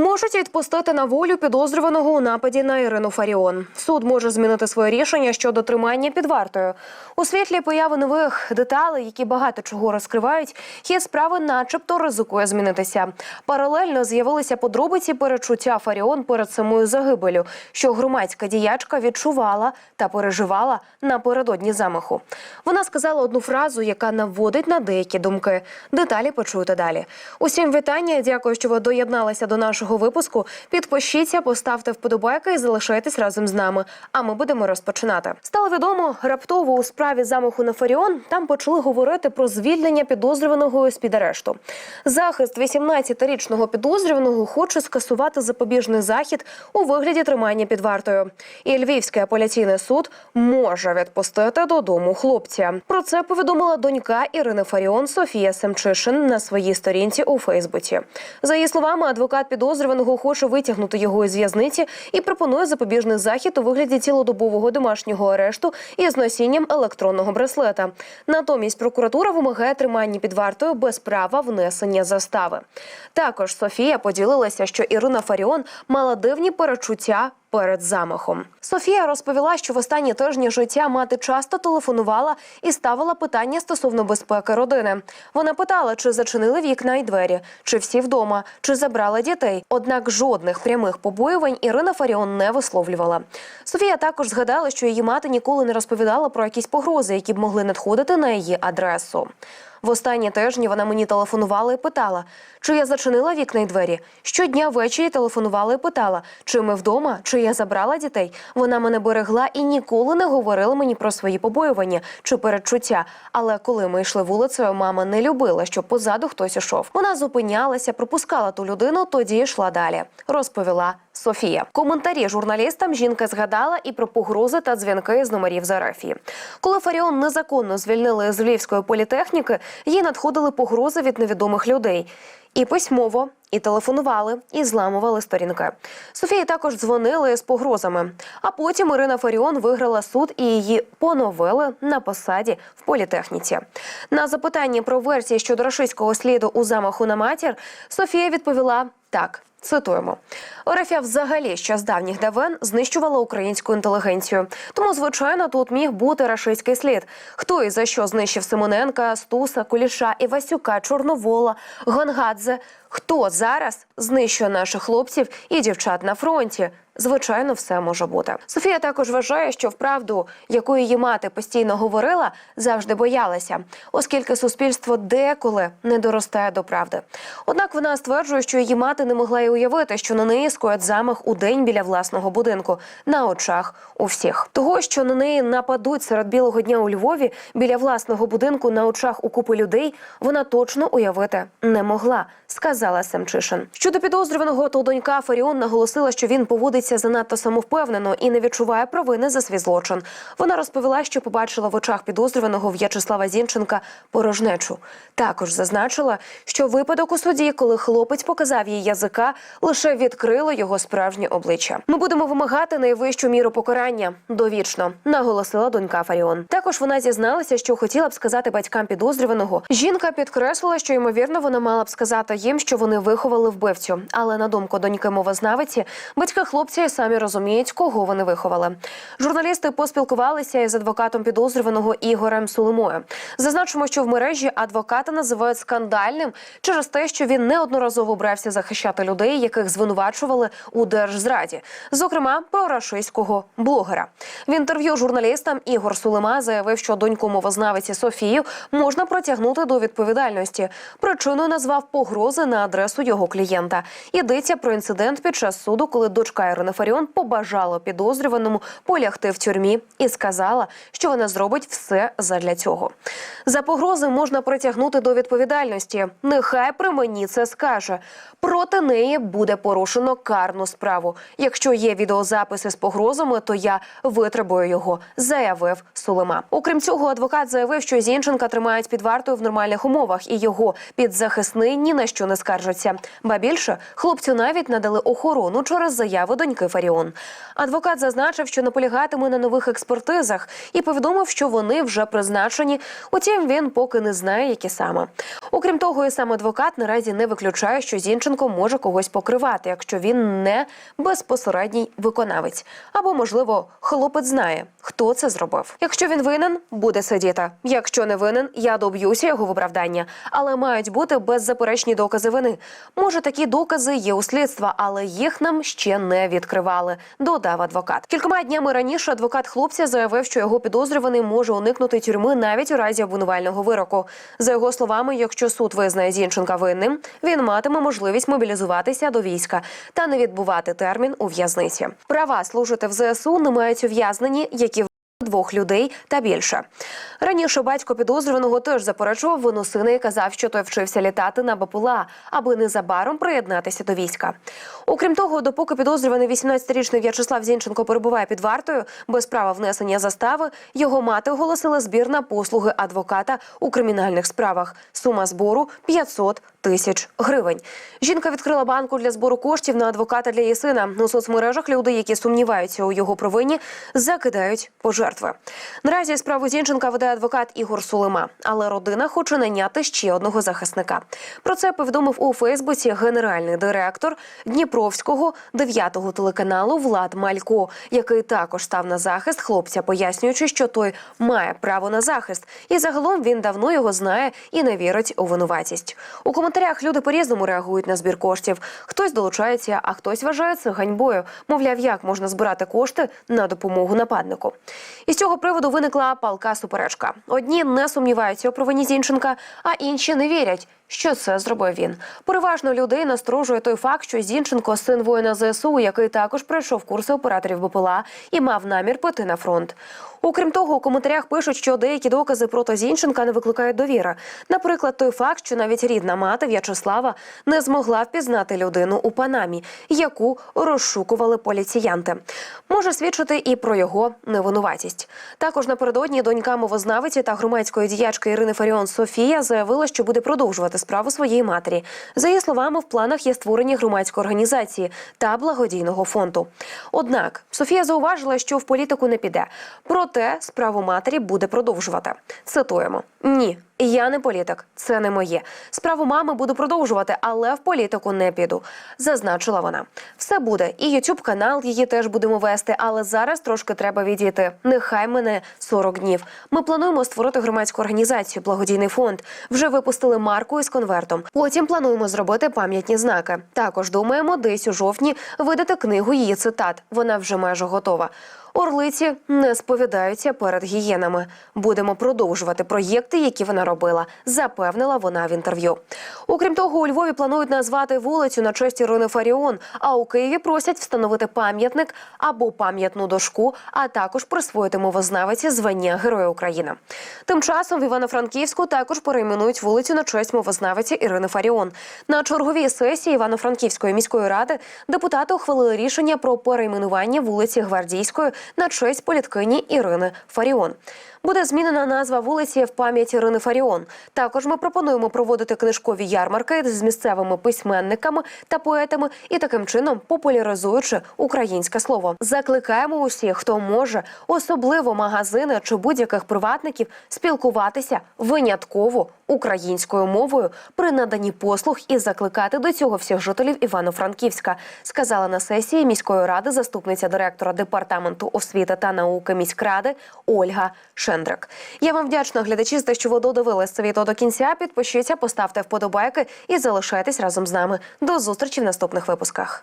Можуть відпустити на волю підозрюваного у нападі на Ірину Фаріон. Суд може змінити своє рішення щодо тримання під вартою. У світлі появи нових деталей, які багато чого розкривають, хід справи, начебто, ризикує змінитися. Паралельно з'явилися подробиці перечуття Фаріон перед самою загибелю, що громадська діячка відчувала та переживала напередодні замаху. Вона сказала одну фразу, яка наводить на деякі думки. Деталі почуєте далі. Усім вітання. Дякую, що ви доєдналися до нашого випуску. Підпишіться, поставте вподобайки і залишайтесь разом з нами. А ми будемо розпочинати. Стало відомо раптово у справі замаху на Фаріон. Там почали говорити про звільнення підозрюваного з під арешту. Захист 18-річного підозрюваного хоче скасувати запобіжний захід у вигляді тримання під вартою. І Львівський апеляційний суд може відпустити додому хлопця. Про це повідомила донька Ірини Фаріон Софія Семчишин на своїй сторінці у Фейсбуці. За її словами, адвокат підозрюваного хоче витягнути його із в'язниці і пропонує запобіжний захід у вигляді цілодобового домашнього арешту із носінням електронного браслета. Натомість прокуратура вимагає тримання під вартою без права внесення застави. Також Софія поділилася, що Ірина Фаріон мала дивні перечуття перед замахом. Софія розповіла, що в останні тижні життя мати часто телефонувала і ставила питання стосовно безпеки родини. Вона питала, чи зачинили вікна і двері, чи всі вдома, чи забрала дітей. Однак жодних прямих побоювань Ірина Фаріон не висловлювала. Софія також згадала, що її мати ніколи не розповідала про якісь погрози, які б могли надходити на її адресу. В останні тижні вона мені телефонувала і питала, чи я зачинила вікна й двері. Щодня ввечері телефонувала і питала, чи ми вдома, чи я забрала дітей. Вона мене берегла і ніколи не говорила мені про свої побоювання чи передчуття. Але коли ми йшли вулицею, мама не любила, щоб позаду хтось ішов. Вона зупинялася, пропускала ту людину, тоді йшла далі. Розповіла Софія. Коментарі журналістам жінка згадала і про погрози та дзвінки з номерів з Арафії. Коли Фаріон незаконно звільнили з Львівської політехніки, їй надходили погрози від невідомих людей. І письмово, і телефонували, і зламували сторінки. Софії також дзвонили з погрозами. А потім Ірина Фаріон виграла суд і її поновили на посаді в політехніці. На запитання про версії щодо рашистського сліду у замаху на матір Софія відповіла так. Цитуємо Орефія взагалі ще з давніх давен знищувала українську інтелігенцію. Тому, звичайно, тут міг бути рашистський слід. Хто і за що знищив Симоненка, Стуса, Куліша, Івасюка, Чорновола, Гонгадзе? Хто зараз знищує наших хлопців і дівчат на фронті? Звичайно, все може бути. Софія також вважає, що вправду, яку її мати постійно говорила, завжди боялася, оскільки суспільство деколи не доростає до правди. Однак вона стверджує, що її мати не могла й уявити, що на неї скоять замах у день біля власного будинку на очах у всіх. Того, що на неї нападуть серед білого дня у Львові біля власного будинку на очах у купи людей, вона точно уявити не могла, сказала Семчишин. Щодо підозрюваного, то донька Фаріон наголосила, що він поводиться занадто самовпевнено і не відчуває провини за свій злочин. Вона розповіла, що побачила в очах підозрюваного В'ячеслава Зінченка порожнечу. Також зазначила, що випадок у суді, коли хлопець показав їй язика, лише відкрило його справжнє обличчя. Ми будемо вимагати найвищу міру покарання довічно, наголосила донька Фаріон. Також вона зізналася, що хотіла б сказати батькам підозрюваного. Жінка підкреслила, що ймовірно вона мала б сказати їм, що вони виховали вбивцю. Але на думку доньки мовознавиці, батьки хлопця і самі розуміють, кого вони виховали. Журналісти поспілкувалися із адвокатом підозрюваного Ігорем Сулимою. Зазначимо, що в мережі адвоката називають скандальним через те, що він неодноразово брався захищати людей, яких звинувачували у держзраді, зокрема про рашистського блогера. В інтерв'ю журналістам Ігор Сулима заявив, що доньку мовознавиці Софію можна притягнути до відповідальності. Причиною назвав погрози на адресу його клієнта. Йдеться про інцидент під час суду, коли дочка Ірини Фаріон побажала підозрюваному полягти в тюрмі і сказала, що вона зробить все задля цього. За погрози можна притягнути до відповідальності. Нехай при мені це скаже. Проти неї буде порушено карну справу. Якщо є відеозаписи з погрозами, то я витребую його, заявив Сулема. Окрім цього, адвокат заявив, що Зінченка тримають під вартою в нормальних умовах, і його підзахисний ні на що не скаржаться. Ба більше хлопцю навіть надали охорону через заяву доньки Фаріон. Адвокат зазначив, що наполягатиме на нових експертизах і повідомив, що вони вже призначені. Утім, він поки не знає, які саме. Окрім того, і сам адвокат наразі не виключає, що Зінченко може когось покривати, якщо він не безпосередній виконавець. Або, можливо, хлопець знає, хто це зробив. Якщо він винен, буде сидіти. Якщо не винен, я доб'юся його виправдання. Але мають бути беззаперечні докази вини. Може, такі докази є у слідства, але їх нам ще не відкривали. Додав адвокат. Кількома днями раніше адвокат хлопця заявив, що його підозрюваний може уникнути тюрми навіть у разі обвинувального вироку. За його словами, якщо суд визнає Зінченка винним, він матиме можливість мобілізуватися до війська та не відбувати термін у в'язниці. Права служити в ЗСУ не мають ув'язнені, які Двох людей та більше раніше батько підозрюваного теж заперечував вину сина і казав, що той вчився літати на БПЛА, аби незабаром приєднатися до війська. Окрім того, допоки підозрюваний 18-річний В'ячеслав Зінченко перебуває під вартою без права внесення застави, його мати оголосила збір на послуги адвоката у кримінальних справах. Сума збору 500 тисяч гривень. Жінка відкрила банку для збору коштів на адвоката для її сина. У соцмережах люди, які сумніваються у його провині, закидають пожертви. Наразі справу Зінченка веде адвокат Ігор Сулима, але родина хоче найняти ще одного захисника. Про це повідомив у Фейсбуці генеральний директор Дніпровського 9-го телеканалу Влад Малько, який також став на захист хлопця, пояснюючи, що той має право на захист, і загалом він давно його знає і не вірить у винуватість. У коментарях люди по-різному реагують на збір коштів. Хтось долучається, а хтось вважає це ганьбою. Мовляв, як можна збирати кошти на допомогу нападнику. Із цього приводу виникла палка суперечка. Одні не сумніваються у провині Зінченка, а інші не вірять. Що це зробив він? Переважно людей насторожує той факт, що Зінченко син воїна ЗСУ, який також пройшов курси операторів БПЛА і мав намір піти на фронт. Окрім того, у коментарях пишуть, що деякі докази проти Зінченка не викликають довіри. Наприклад, той факт, що навіть рідна мати В'ячеслава не змогла впізнати людину у Панамі, яку розшукували поліціянти. Може свідчити і про його невинуватість. Також напередодні донька мовознавиці та громадської діячки Ірини Фаріон Софія заявила, що буде продовжувати справу своєї матері. За її словами, в планах є створення громадської організації та благодійного фонду. Однак Софія зауважила, що в політику не піде. Проте справу матері буде продовжувати. Цитуємо: ні. Я не політик, це не моє. Справу мами буду продовжувати, але в політику не піду. Зазначила вона. Все буде. І ютуб канал її теж будемо вести, але зараз трошки треба відійти. Нехай мене 40 днів. Ми плануємо створити громадську організацію, благодійний фонд. Вже випустили марку із конвертом. Потім плануємо зробити пам'ятні знаки. Також думаємо, десь у жовтні видати книгу її цитат. Вона вже майже готова. Орлиці не сповідаються перед гієнами. Будемо продовжувати проєкти, які вона робила, запевнила вона в інтерв'ю. Окрім того, у Львові планують назвати вулицю на честь Ірини Фаріон. А у Києві просять встановити пам'ятник або пам'ятну дошку, а також присвоїти мовознавиці звання Героя України. Тим часом в Івано-Франківську також перейменують вулицю на честь мовознавиці Ірини Фаріон. На черговій сесії Івано-Франківської міської ради депутати ухвалили рішення про перейменування вулиці Гвардійської на честь політкині Ірини Фаріон. Буде змінена назва вулиці в пам'ять Ірини Фаріон. Також ми пропонуємо проводити книжкові ярмарки з місцевими письменниками та поетами і таким чином популяризуючи українське слово. Закликаємо усіх, хто може, особливо магазини чи будь-яких приватників, спілкуватися винятково українською мовою при наданні послуг і закликати до цього всіх жителів Івано-Франківська, сказала на сесії міської ради заступниця директора департаменту освіти та науки міськради Ольга Шендрик. Я вам вдячна, глядачі, за те, що ви додивились це відео до кінця. Підпишіться, поставте вподобайки і залишайтесь разом з нами. До зустрічі в наступних випусках.